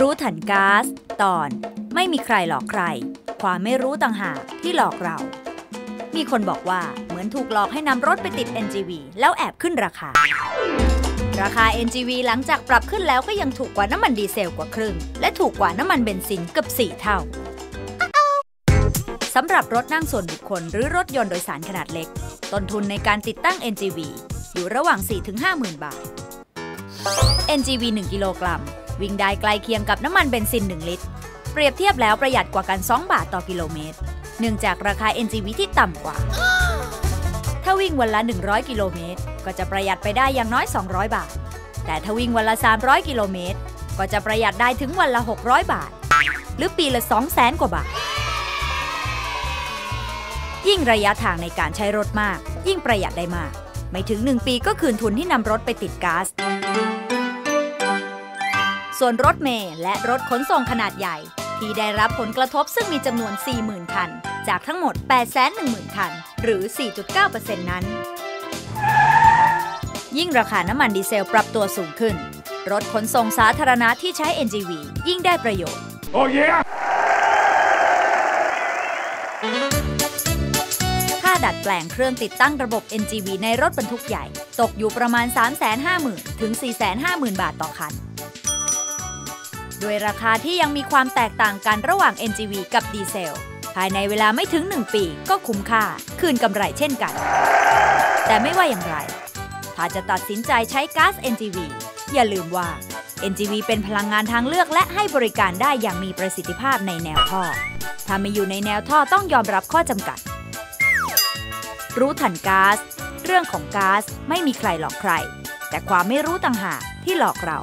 รู้ทันก๊าซตอน ไม่มีใครหลอกใคร ความไม่รู้ต่างหากที่หลอกเรา มีคนบอกว่าเหมือนถูกหลอกให้นำรถไปติด NGV แล้วแอบขึ้นราคา ราคา NGV หลังจากปรับขึ้นแล้วก็ยังถูกกว่าน้ำมันดีเซลกว่าครึ่ง และถูกกว่าน้ำมันเบนซินเกือบ4เท่าสำหรับรถนั่งส่วนบุคคลหรือรถยนต์โดยสารขนาดเล็ก ต้นทุนในการติดตั้ง NGV อยู่ระหว่าง 4-50,000 บาท NGV 1 กิโลกรัม วิ่งได้ใกล้เคียงกับน้ำมันเบนซิน 1 ลิตร เปรียบเทียบแล้วประหยัดกว่ากัน 2 บาทต่อกิโลเมตร เนื่องจากราคา NGV ที่ต่ำกว่า ถ้าวิ่งวันละ 100 กิโลเมตร ก็จะประหยัดไปได้อย่างน้อย 200 บาท แต่ถ้าวิ่งวันละ 300 กิโลเมตร ก็จะประหยัดได้ถึงวันละ 600 บาท หรือปีละ 200,000 กว่าบาท ยิ่งระยะทางในการใช้รถมาก ยิ่งประหยัดได้มาก ไม่ถึง 1 ปีก็คืนทุนที่นำรถไปติดก๊าซ ส่วนรถเมล์และรถขนส่งขนาดใหญ่ ที่ได้รับผลกระทบซึ่งมีจำนวน 40,000 คัน จากทั้งหมด 810,000 คัน หรือ 4.9%นั้น ยิ่งราคาน้ำมันดีเซลปรับตัวสูงขึ้น รถขนส่งสาธารณะที่ใช้ NGV ยิ่งได้ประโยชน์ Oh yeah! ค่าดัดแปลงเครื่องติดตั้งระบบ NGV ในรถบรรทุกใหญ่ ตกอยู่ประมาณ 350,000 ถึง 450,000 บาทต่อคัน โดยราคาที่ยังมีความแตกต่างกันระหว่าง NGV กับดีเซล ภายในเวลาไม่ถึง 1 ปีก็คุ้มค่า คืนกำไรเช่นกัน แต่ไม่ว่าอย่างไร ถ้าจะตัดสินใจใช้ก๊าซ NGV อย่าลืมว่า NGV เป็นพลังงานทางเลือกและให้บริการได้อย่างมีประสิทธิภาพในแนวท่อ ถ้าไม่อยู่ในแนวท่อต้องยอมรับข้อจำกัด รู้ทันก๊าซ เรื่องของก๊าซไม่มีใครหลอกใคร แต่ความไม่รู้ต่างหากที่หลอกเรา